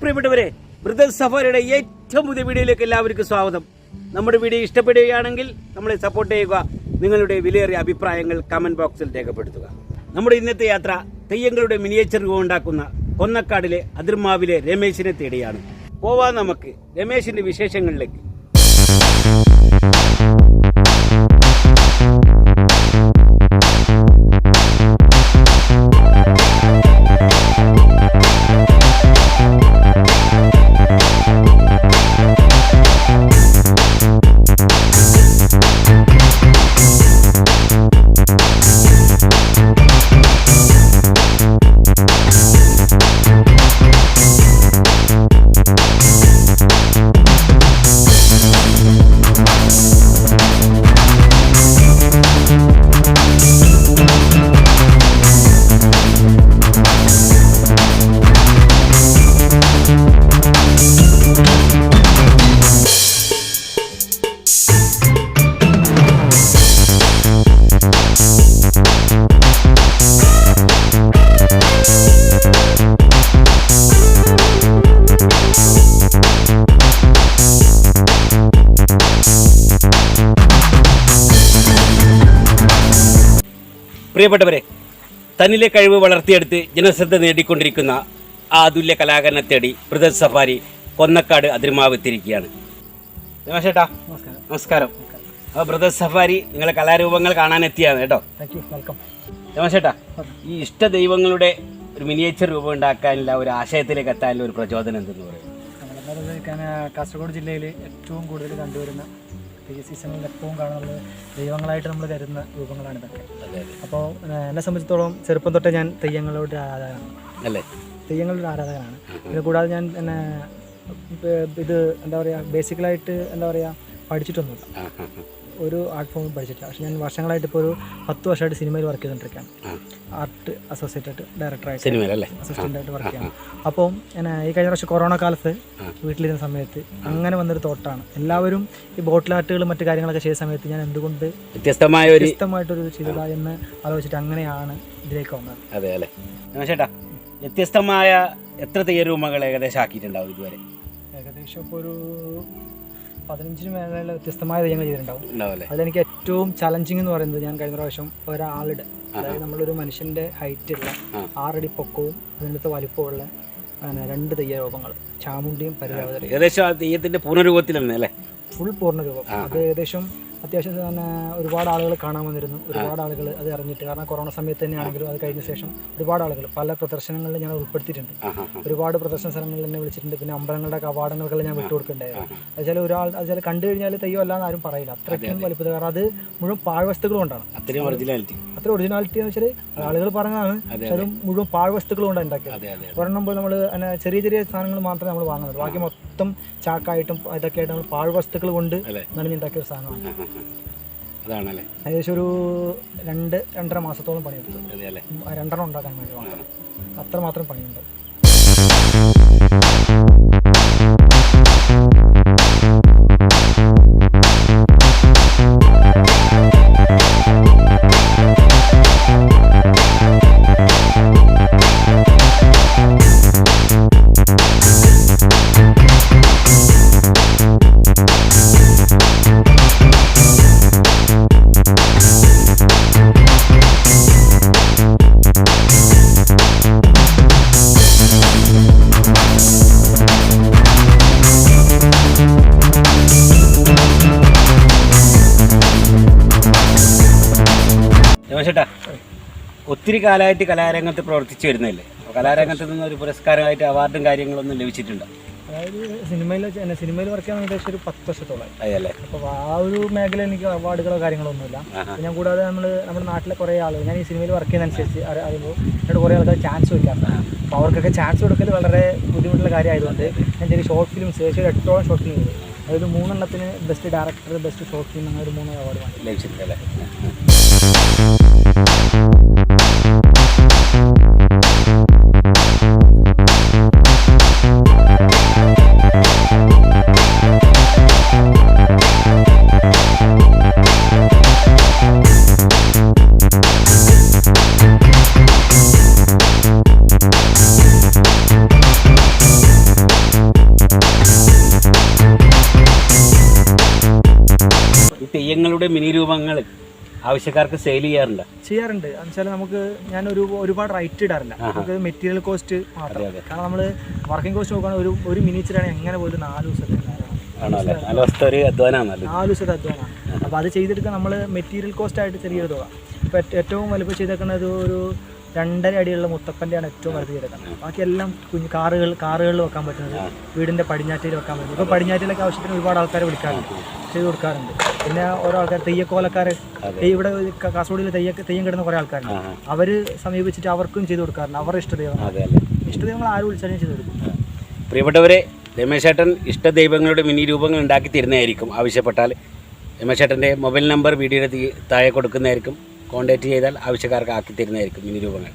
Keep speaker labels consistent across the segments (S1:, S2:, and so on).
S1: പ്രിയപ്പെട്ടവരെ ബ്രദർ സഫാരിയുടെ ഏറ്റവും പുതിയ വീഡിയോയിലേക്ക് എല്ലാവർക്കും സ്വാഗതം. നമ്മുടെ വീഡിയോ ഇഷ്ടപ്പെടുകയാണെങ്കിൽ നമ്മളെ സപ്പോർട്ട് ചെയ്യുക നിങ്ങളുടെ വിലയേറിയ അഭിപ്രായങ്ങൾ കമന്റ് ബോക്സിൽ രേഖപ്പെടുത്തുക. നമ്മുടെ ഇന്നത്തെ യാത്ര തെയ്യങ്ങളുടെ മിനിയേച്ചർ ഉണ്ടാക്കുന്ന കൊന്നക്കാടിലെ അതിർമാവിലെ രമേശിനെ തേടിയാണ്. പോവാ നമുക്ക്. രമേശിന്റെ വിശേഷങ്ങളിലേക്ക്. പ്രിയപ്പെട്ടവരെ തന്നിലെ കഴിവ് വളർത്തിയെടുത്ത് ജനശ്രദ്ധ നേടിക്കൊണ്ടിരിക്കുന്ന ആ അതുല്യ കലാകാരനെ തേടി ബ്രദർ സഫാരി കൊന്നക്കാട് അതിർമാവ് എത്തിയിരിക്കുകയാണ്. രമേശേട്ടാ
S2: നമസ്കാരം.
S1: അപ്പോൾ ബ്രദർ സഫാരി നിങ്ങളെ കലാരൂപങ്ങൾ കാണാൻ എത്തിയാണ് കേട്ടോ?
S2: വെൽക്കം
S1: രമേശേട്ടാ ഈ ഇഷ്ട ദൈവങ്ങളുടെ ഒരു മിനിയേച്ചർ രൂപം ഉണ്ടാക്കാനുള്ള ഒരു ആശയത്തിലേക്ക് എത്താനുള്ള ഒരു പ്രചോദനം എന്തെന്ന് പറയും?
S2: നമ്മളെന്താ കാസർഗോഡ് ജില്ലയിൽ ഏറ്റവും കൂടുതൽ കണ്ടുവരുന്ന ഈ സീസണിൽ എപ്പോഴും കാണുന്നത് ദൈവങ്ങളായിട്ട് നമ്മൾ കരുതുന്ന രൂപങ്ങളാണ് ഇതൊക്കെ. അപ്പോൾ എന്നെ സംബന്ധിച്ചിടത്തോളം ചെറുപ്പം തൊട്ടേ ഞാൻ തെയ്യങ്ങളുടെ ആരാധകനാണ്.
S1: അല്ലേ?
S2: തെയ്യങ്ങളുടെ ആരാധകനാണ്. പിന്നെ കൂടാതെ ഞാൻ എന്നെ ഇത് എന്താ പറയുക ബേസിക്കലായിട്ട് എന്താ പറയുക പഠിച്ചിട്ടൊന്നുമില്ല. ഒരു ആർട്ട് ഫോം പഠിച്ചിട്ടില്ല. പക്ഷെ ഞാൻ വർഷങ്ങളായിട്ട് ഇപ്പോൾ ഒരു പത്ത് വർഷമായിട്ട് സിനിമയിൽ വർക്ക് ചെയ്തുകൊണ്ടിരിക്കുകയാണ് ആർട്ട് അസോസിയേറ്റ് ഡയറക്ടറായിട്ട്
S1: സിനിമയിലല്ലേ?
S2: അസിസ്റ്റന്റ് ആയിട്ട് വർക്ക് ചെയ്യാം അപ്പോൾ ഞാൻ ഈ കഴിഞ്ഞ പ്രാവശ്യം കൊറോണ കാലത്ത് വീട്ടിലിരുന്ന സമയത്ത് അങ്ങനെ വന്നൊരു തോട്ടാണ്. എല്ലാവരും ഈ ബോട്ടിൽ ആർട്ടുകൾ മറ്റു കാര്യങ്ങളൊക്കെ ചെയ്ത സമയത്ത് ഞാൻ എന്തുകൊണ്ട്
S1: വ്യത്യസ്തമായ ഒരു
S2: വ്യക്തമായിട്ടൊരു ചെയ്തതാ എന്ന് ആലോചിച്ചിട്ട് അങ്ങനെയാണ് ഇതിലേക്ക് വന്നത്.
S1: അതെ അല്ലേ? ചേട്ടാ വ്യത്യസ്തമായ എത്ര തെയ്യരൂപങ്ങൾ ഏകദേശം ആക്കിയിട്ടുണ്ടാവും ഇതുവരെ?
S2: ഏകദേശം ഇപ്പോൾ ഒരു പതിനഞ്ചിന് മേലുള്ള വ്യത്യസ്തമായ തെയ്യങ്ങൾ ചെയ്തിട്ടുണ്ടാവും.
S1: അതെനിക്ക്
S2: അതിലെനിക്ക് ഏറ്റവും ചലഞ്ചിങ് എന്ന് പറയുന്നത് ഞാൻ കഴിഞ്ഞ പ്രാവശ്യം ഒരാളുടെ അതായത് നമ്മളൊരു മനുഷ്യന്റെ ഹൈറ്റ്
S1: ഉള്ള
S2: ആറടി പൊക്കവും അതിനകത്ത് വലിപ്പമുള്ള ഉള്ള രണ്ട് തെയ്യ രൂപങ്ങൾ ചാമുണ്ടിയും പരിരാവതരും
S1: ഏകദേശം ആ തെയ്യത്തിന്റെ അല്ലേ
S2: ഫുൾ പൂർണ രൂപം അത് ഏകദേശം അത്യാവശ്യം തന്നെ ഒരുപാട് ആളുകൾ കാണാൻ വന്നിരുന്നു. ഒരുപാട് ആളുകൾ അത് അറിഞ്ഞിട്ട്. കാരണം കൊറോണ സമയത്ത് തന്നെയാണെങ്കിലും അത് കഴിഞ്ഞ ശേഷം ഒരുപാട് ആളുകൾ പല പ്രദർശനങ്ങളിൽ ഞാൻ ഉൾപ്പെടുത്തിയിട്ടുണ്ട്. ഒരുപാട് പ്രദർശന സ്ഥലങ്ങളിൽ എന്നെ വിളിച്ചിട്ടുണ്ട്. പിന്നെ അമ്പലങ്ങളുടെ കവാടങ്ങൾക്കെല്ലാം ഞാൻ വിട്ടു വിട്ടുകൊടുക്കേണ്ടായിരുന്നു അതായത് ഒരാൾ അതുവെച്ചാൽ കണ്ടു കഴിഞ്ഞാൽ തെയ്യം അല്ലാന്ന് ആരും പറയില്ല. അത്രയ്ക്കും വലിപ്പത് കാരണം അത് മുഴുവൻ പാഴ്വസ്തുക്കൾ കൊണ്ടാണ്.
S1: അത്രയും ഒറിജിനാലിറ്റി
S2: അത്ര ഒറിജിനാലിറ്റി എന്ന് വെച്ചാൽ ആളുകൾ പറഞ്ഞതാണ്. പക്ഷെ അത്. മുഴുവൻ പാഴ്വസ്തുക്കൾ കൊണ്ടാണ് ഉണ്ടാക്കിയത്. ഒരെണ്ണം പോയി നമ്മൾ ചെറിയ ചെറിയ സാധനങ്ങൾ മാത്രമേ നമ്മൾ വാങ്ങുന്നത് ബാക്കി മൊത്തം ചാക്കായിട്ടും ഇതൊക്കെ ആയിട്ട് നമ്മൾ പാഴ്വസ്തുക്കൾ കൊണ്ട്. നനഞ്ഞുണ്ടാക്കിയ ഒരു സാധനമാണ്.
S1: അതാണല്ലേ?
S2: ഏകദേശം ഒരു രണ്ട് രണ്ടര മാസത്തോളം പണിയെടുത്തു. രണ്ടെണ്ണം ഉണ്ടാക്കാൻ വേണ്ടി അത്ര മാത്രം പണിയുണ്ട്.
S1: ഒത്തിരി കാലമായിട്ട് കലാരംഗത്ത് പ്രവർത്തിച്ചു വരുന്നതല്ലേ അപ്പോൾ കലാരംഗത്ത് നിന്ന് ഒരു പുരസ്കാരമായിട്ട് അവാർഡും കാര്യങ്ങളൊന്നും ലഭിച്ചിട്ടുണ്ട്?
S2: അതായത് സിനിമയിൽ സിനിമയിൽ വർക്ക് ചെയ്യാൻ ഏകദേശം ഒരു പത്ത് വർഷത്തോളം
S1: അതല്ലേ
S2: അപ്പോൾ ആ ഒരു മേഖല എനിക്ക് അവാർഡുകളോ കാര്യങ്ങളോ ഒന്നുമില്ല ഞാൻ കൂടാതെ നമ്മൾ നമ്മുടെ നാട്ടിലെ കുറേ ആളുകൾ ഞാൻ ഈ സിനിമയിൽ വർക്ക് ചെയ്യുന്നതനുസരിച്ച് അനുസരിച്ച് അറിയുമ്പോൾ എന്നോട് കുറേ ആൾക്കാർ ചാൻസ് വയ്ക്കാറുണ്ട് അപ്പോൾ അവർക്കൊക്കെ ചാൻസ് കൊടുക്കൽ വളരെ ബുദ്ധിമുട്ടുള്ള കാര്യമായതുകൊണ്ട് ഞാൻ ഒരു ഷോർട്ട് ഫിലിം ഏകദേശം ഒരു എട്ടോളം ഷോർട്ട് ഫിലിം ചെയ്തു. അതായത് മൂന്നെണ്ണത്തിന് best director best short film അങ്ങനെ ഒരു മൂന്ന് അവാർഡ് വാങ്ങി.
S1: ലഭിച്ചിട്ടുണ്ടല്ലേ തെയ്യങ്ങളുടെ മിനി രൂപങ്ങൾ ആവശ്യക്കാർക്ക് സെയിൽ ചെയ്യാറുണ്ട്.
S2: ചെയ്യാറുണ്ട്. എന്നുവെച്ചാൽ നമുക്ക് ഞാൻ ഒരു ഒരുപാട് റൈറ്റ് ഇടാറില്ല. നമുക്ക് മെറ്റീരിയൽ കോസ്റ്റ് മാത്രം. കാരണം നമ്മൾ വർക്കിംഗ് കോസ്റ്റ് നോക്കുകയാണെങ്കിൽ ഒരു ഒരു മിനിച്ചറാണ് എങ്ങനെ പോലും നാല് ദിവസത്തെ നാല് ദിവസത്തെ അധ്വാനമാണ് അപ്പോൾ അത് ചെയ്തെടുക്കാൻ നമ്മൾ മെറ്റീരിയൽ കോസ്റ്റ് ആയിട്ട് ചെറിയൊരു തുക. ഇപ്പോൾ ഏറ്റവും വലുപ്പം ചെയ്തേക്കുന്നത് ഒരു രണ്ടര അടിയുള്ള മുത്തപ്പന്റെയാണ് ഏറ്റവും വലുത് കിടക്കുന്നത് ബാക്കിയെല്ലാം കുഞ്ഞു കാറുകൾ കാറുകളിൽ വെക്കാൻ പറ്റുന്നത്. വീടിന്റെ പടിഞ്ഞാറ്റയിൽ വെക്കാൻ പറ്റുന്നത്. ഇപ്പോൾ പടിഞ്ഞാറ്റിലൊക്കെ ആവശ്യത്തിന് ഒരുപാട് ആൾക്കാരെ വിളിക്കാറുണ്ട്. ചെയ്ത് കൊടുക്കാറുണ്ട്. പിന്നെ ഓരോ ആൾക്കാർ തെയ്യക്കോലക്കാർ ഇവിടെ കാസർഗോഡിൽ തെയ്യ തെയ്യം കിടന്ന കുറേ ആൾക്കാരുണ്ട്. അവർ സമീപിച്ചിട്ട് അവർക്കും ചെയ്ത് കൊടുക്കാറുണ്ട്. അവരുടെ ഇഷ്ടദൈവം
S1: അതെ
S2: ഇഷ്ടദൈവങ്ങൾ ആര് വിളിച്ചാലും ചെയ്ത് കൊടുക്കും.
S1: പ്രിയപ്പെട്ടവരെ രമേശേട്ടൻ ഇഷ്ടദൈവങ്ങളുടെ മിനി രൂപങ്ങൾ ഉണ്ടാക്കി തരുന്നതായിരിക്കും. ആവശ്യപ്പെട്ടാൽ രമേശേട്ടന്റെ മൊബൈൽ നമ്പർ വീഡിയോയുടെ താഴെ കൊടുക്കുന്നതായിരിക്കും. കോൺടാക്റ്റ് ചെയ്താൽ ആവശ്യക്കാർക്ക് ആക്കി തരുന്നതായിരിക്കും മിനി രൂപങ്ങൾ.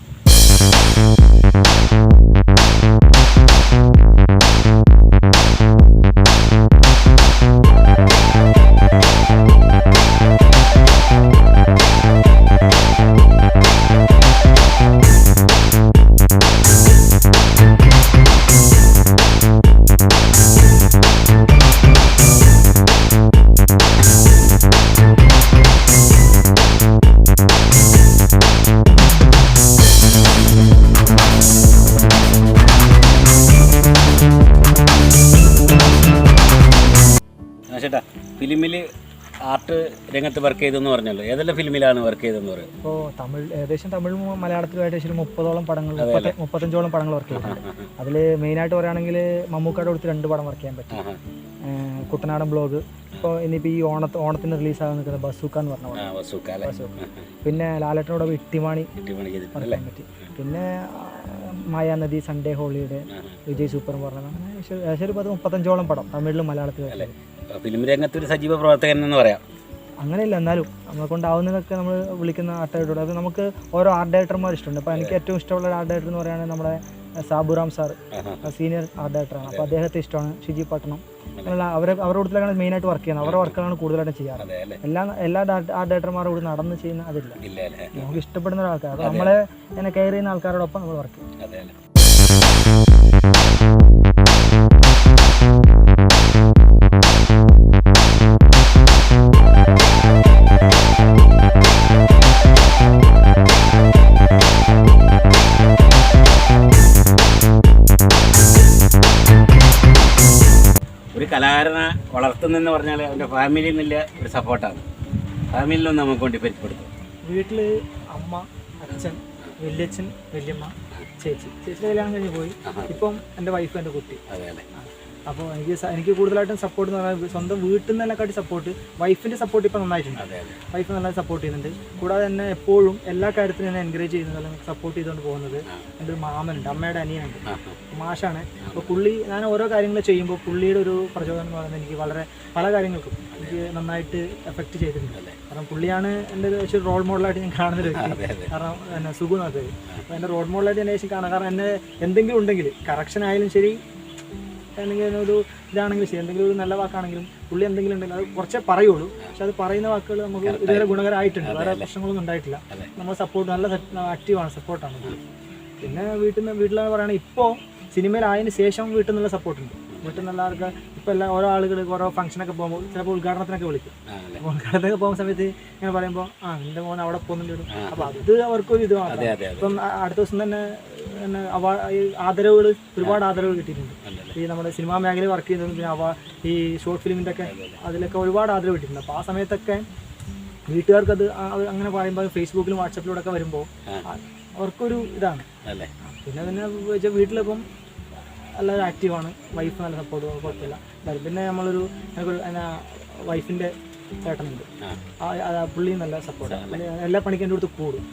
S1: ഫിലിമിൽ ആർട്ട് രംഗത്ത് വർക്ക് ചെയ്തെന്ന് പറഞ്ഞല്ലോ. ഏതെല്ലാം ഫിലിമിലാണ് വർക്ക് ചെയ്തെന്ന് പറയും?
S2: ഇപ്പോൾ തമിഴ് ഏകദേശം തമിഴ് മലയാളത്തിലും ഏകദേശം ഒരു മുപ്പതോളം പടങ്ങൾ മുപ്പത്തി മുപ്പത്തഞ്ചോളം പടങ്ങൾ വർക്ക് ചെയ്തിട്ടുണ്ട്. അതിൽ മെയിനായിട്ട് പറയുകയാണെങ്കിൽ മമ്മൂക്കാട് കൊടുത്ത് രണ്ട് പടം വർക്ക് ചെയ്യാൻ പറ്റും. കുട്ടനാടൻ ബ്ലോഗ് ഇപ്പോൾ ഇനിയിപ്പോൾ ഈ ഓണ ഓണത്തിന് റിലീസാകാൻ നിൽക്കുന്നത് ബസൂക്ക എന്ന് പറഞ്ഞ പടം. പിന്നെ ലാലേട്ടനോട് ഇട്ടിമാണി
S1: പറയാൻ ചെയ്തിട്ടുണ്ട്
S2: വർക്ക് ചെയ്യാൻ പറ്റി. പിന്നെ മായാനദി സൺഡേ ഹോളിയുടെ വിജയ് സൂപ്പർ എന്ന് പറഞ്ഞത് അങ്ങനെ ഏകദേശം ഒരു പത്ത് മുപ്പത്തഞ്ചോളം പടം തമിഴിലും മലയാളത്തിലും
S1: ഫിലിം രംഗത്ത് ഒരു സജീവ പ്രവർത്തകൻ എന്ന് പറയാം.
S2: അങ്ങനെയല്ല എന്നാലും നമ്മളെ കൊണ്ടാവുന്നതൊക്കെ നമ്മൾ വിളിക്കുന്ന ആർട്ട് ഡയറക്ടർ അത് നമുക്ക് ഓരോ ആർട്ട് ഡയറക്ടർമാർ ഇഷ്ടമുണ്ട് അപ്പോൾ എനിക്ക് ഏറ്റവും ഇഷ്ടമുള്ള ഒരു ആർട്ട് ഡയറക്ടർ എന്ന് പറയുകയാണെങ്കിൽ നമ്മുടെ സാബുറാം സാർ. സീനിയർ ആർട്ട് ഡയറക്ടറാണ് അപ്പോൾ അദ്ദേഹത്തെ ഇഷ്ടമാണ് ഷിജി പട്ടണം. അങ്ങനെയുള്ള അവരെ അവരുടെ കൂട്ടത്തിലാണ് മെയിനായിട്ട് വർക്ക് ചെയ്യുന്നത്. അവരുടെ വർക്കുകളാണ് കൂടുതലായിട്ട് ചെയ്യാറ്. എല്ലാ എല്ലാ ആർട്ട് ഡയറക്ടർമാരും കൂടി നടന്ന് ചെയ്യുന്ന അതില്ല. നമുക്ക് ഇഷ്ടപ്പെടുന്ന ഒരാൾക്കാർ നമ്മളെ ഇങ്ങനെ കെയർ ചെയ്യുന്ന ആൾക്കാരോടൊപ്പം നമ്മൾ വർക്ക് ചെയ്യും.
S1: വളർത്തുന്നെന്ന് പറഞ്ഞാൽ അവന്റെ ഫാമിലിയിൽ നിന്നുള്ള ഒരു സപ്പോർട്ടാണ് ഫാമിലിയിൽ നിന്ന് നമുക്ക് കൊണ്ട് പരിചയപ്പെടുത്തും.
S2: വീട്ടിൽ അമ്മ അച്ഛൻ വല്യച്ഛൻ വല്യമ്മ ചേച്ചി. ചേച്ചിയുടെ കല്യാണം കഴിഞ്ഞ് പോയി. ഇപ്പം എന്റെ വൈഫ് എന്റെ കുട്ടി.
S1: അതെ അല്ലേ
S2: അപ്പോൾ എനിക്ക് എനിക്ക് കൂടുതലായിട്ടും സപ്പോർട്ട് എന്ന് പറഞ്ഞാൽ സ്വന്തം വീട്ടിൽ നിന്നെല്ലാക്കാട്ടി സപ്പോർട്ട് വൈഫിന്റെ സപ്പോർട്ട് ഇപ്പോൾ നന്നായിട്ടുണ്ട് വൈഫ് നല്ല സപ്പോർട്ട് ചെയ്യുന്നുണ്ട്. കൂടാതെ തന്നെ എപ്പോഴും എല്ലാ കാര്യത്തിനും എന്നെ എൻകറേജ് ചെയ്യുന്നത് അല്ലെങ്കിൽ സപ്പോർട്ട് ചെയ്തുകൊണ്ട് പോകുന്നത് എന്റെ ഒരു മാമനുണ്ട് അമ്മയുടെ അനിയനുണ്ട്. മാഷാണ്. അപ്പോൾ പുള്ളി ഞാൻ ഓരോ കാര്യങ്ങൾ ചെയ്യുമ്പോൾ പുള്ളിയുടെ ഒരു പ്രചോദനം എന്ന് പറയുന്നത് എനിക്ക് വളരെ പല കാര്യങ്ങൾക്കും എനിക്ക് നന്നായിട്ട് എഫക്റ്റ് ചെയ്തിട്ടുണ്ട്. കാരണം പുള്ളിയാണ് എന്റെ ഒരു റോൾ മോഡലായിട്ട് ഞാൻ കാണുന്ന ഒരു വ്യക്തി. കാരണം എന്നെ സുഖമെന്നത് അപ്പോൾ എന്റെ റോൾ മോഡലായിട്ട് എന്നെ ശേഷം കാണാം. കാരണം എന്നെ എന്തെങ്കിലും ഉണ്ടെങ്കിൽ കറക്ഷൻ ആയാലും ശരി എന്തെങ്കിലും ഒരു ഇതാണെങ്കിലും ശരി. എന്തെങ്കിലും ഒരു നല്ല വാക്കാണെങ്കിലും പുള്ളി എന്തെങ്കിലും ഉണ്ടെങ്കിൽ അത് കുറച്ചേ പറയുള്ളൂ. പക്ഷെ അത് പറയുന്ന വാക്കുകൾ നമുക്ക് ഇതുവരെ ഗുണകരമായിട്ടുണ്ട്. വേറെ പ്രശ്നങ്ങളൊന്നും ഉണ്ടായിട്ടില്ല. നമ്മൾ സപ്പോർട്ട് നല്ല ആക്റ്റീവാണ് സപ്പോർട്ടാണ് പുള്ളി പിന്നെ വീട്ടിൽ നിന്ന് വീട്ടിലാണ് പറയുകയാണെങ്കിൽ ഇപ്പോൾ സിനിമയിലായതിനു ശേഷം വീട്ടിൽ നിന്നുള്ള സപ്പോർട്ടുണ്ട് വീട്ടിൽ നിന്നുള്ള ആൾക്ക് ഇപ്പോൾ എല്ലാ ഓരോ ആളുകൾ ഓരോ ഫംഗ്ഷനൊക്കെ പോകുമ്പോൾ ചിലപ്പോൾ ഉദ്ഘാടനത്തിനൊക്കെ വിളിക്കും. ഉദ്ഘാടനത്തിനൊക്കെ പോകുന്ന സമയത്ത് ഇങ്ങനെ പറയുമ്പോൾ ആ എന്റെ മോൻ അവിടെ പോകുന്നുണ്ട്. അപ്പോൾ അത് അവർക്കൊരു
S1: ഇതുമാണ്
S2: ഇപ്പം അടുത്ത ദിവസം തന്നെ ഈ ആദരവുകൾ ഒരുപാട് ആദരവ് കിട്ടിയിട്ടുണ്ട്. ഈ നമ്മുടെ സിനിമാ മേഖലയിൽ വർക്ക് ചെയ്യുന്നതും പിന്നെ അവ ഈ ഷോർട്ട് ഫിലിമിന്റെ ഒക്കെ അതിലൊക്കെ ഒരുപാട് ആദരവ് കിട്ടിയിട്ടുണ്ട്. അപ്പോൾ ആ സമയത്തൊക്കെ വീട്ടുകാർക്ക് അത് അങ്ങനെ പറയുമ്പോൾ ഫേസ്ബുക്കിലും വാട്സപ്പിലൂടെ ഒക്കെ വരുമ്പോൾ അവർക്കൊരു ഇതാണ്. പിന്നെ പിന്നെ വെച്ചാൽ വീട്ടിലിപ്പം എല്ലാവരും ആക്റ്റീവാണ് വൈഫ് നല്ല സപ്പോർട്ട് കുഴപ്പമില്ല. പിന്നെ നമ്മളൊരു വൈഫിന്റെ ചേട്ടനുണ്ട് പുള്ളി നല്ല സപ്പോർട്ടാണ് എല്ലാ പണിക്കും എന്റെ അടുത്ത് കൂടും.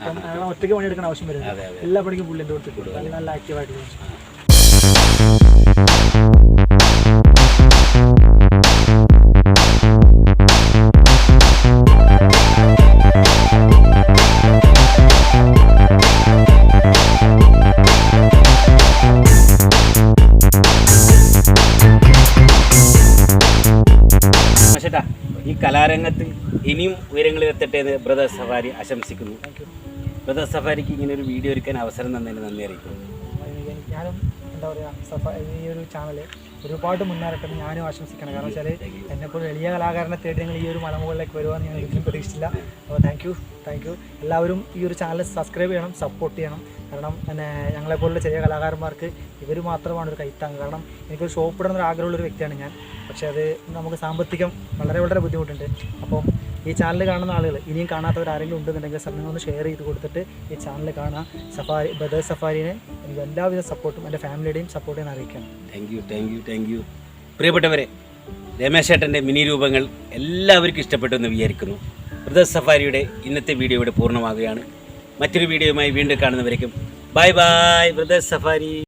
S2: ഒറ്റയ്ക്ക് പണിയെടുക്കേണ്ട ആവശ്യം വരുന്നത് എല്ലാ പണിക്കും പുള്ളി എന്റെ അടുത്ത് കൂടും. നല്ല നല്ല ആക്റ്റീവായിട്ട്
S1: കലാരംഗത്ത് ഇനിയും ഉയരങ്ങളിൽ എത്തട്ടെ എന്ന് ബ്രദർ സഫാരി ആശംസിക്കുന്നു. ബ്രദർ സഫാരിക്ക് ഇങ്ങനെ ഒരു വീഡിയോ ഒരുക്കാൻ അവസരം തന്നതിന് നന്ദി അറിയിക്കുന്നു.
S2: ഞാനും എന്താ പറയുക സഫാരി ഈ ഒരു ചാനൽ ഒരുപാട് മുന്നേറട്ടെ എന്ന് ഞാനും ആശംസിക്കണം കാരണം വെച്ചാൽ എന്നെപ്പോലെ എളിയ കലാകാരനെ തേടി നിങ്ങൾ ഈ ഒരു മലമുകളിലേക്ക് വരുവാന്ന് ഞാൻ ഒരിക്കലും പ്രതീക്ഷിച്ചില്ല. അപ്പോൾ താങ്ക് യു താങ്ക് യു എല്ലാവരും ഈ ഒരു ചാനൽ സബ്സ്ക്രൈബ് ചെയ്യണം സപ്പോർട്ട് ചെയ്യണം. കാരണം പിന്നെ ഞങ്ങളെപ്പോലുള്ള ചെറിയ കലാകാരന്മാർക്ക് ഇവർ മാത്രമാണ് ഒരു കൈത്താങ് കാരണം എനിക്കൊരു ഷോപ്പ് ഒരു ആഗ്രഹമുള്ള ഒരു വ്യക്തിയാണ് ഞാൻ. പക്ഷേ അത് നമുക്ക് സാമ്പത്തികം വളരെ വളരെ ബുദ്ധിമുട്ടുണ്ട്. അപ്പം ഈ ചാനൽ കാണുന്ന ആളുകൾ ഇനിയും കാണാത്തവർ ആരെങ്കിലും ഉണ്ടെന്നുണ്ടെങ്കിൽ സർ നിങ്ങളൊന്ന് ഷെയർ ചെയ്ത് കൊടുത്തിട്ട് ഈ ചാനൽ കാണാം സഫാരി ബ്രദേഴ്സ് സഫാരിനെ എനിക്ക് എല്ലാവിധ സപ്പോർട്ടും എന്റെ ഫാമിലിയുടെയും സപ്പോർട്ടും ഞാൻ അറിയിക്കണം
S1: thank you thank you thank you പ്രിയപ്പെട്ടവരെ രമേശ് ഏട്ടന്റെ മിനി രൂപങ്ങൾ എല്ലാവർക്കും ഇഷ്ടപ്പെട്ടു എന്ന് വിചാരിക്കുന്നു. ബ്രദേഴ്സ് സഫാരിയുടെ ഇന്നത്തെ വീഡിയോ ഇവിടെ പൂർണമാകുകയാണ് മറ്റൊരു വീഡിയോയുമായി വീണ്ടും കാണുന്നവരേക്കും. Bye bye brothers Safari.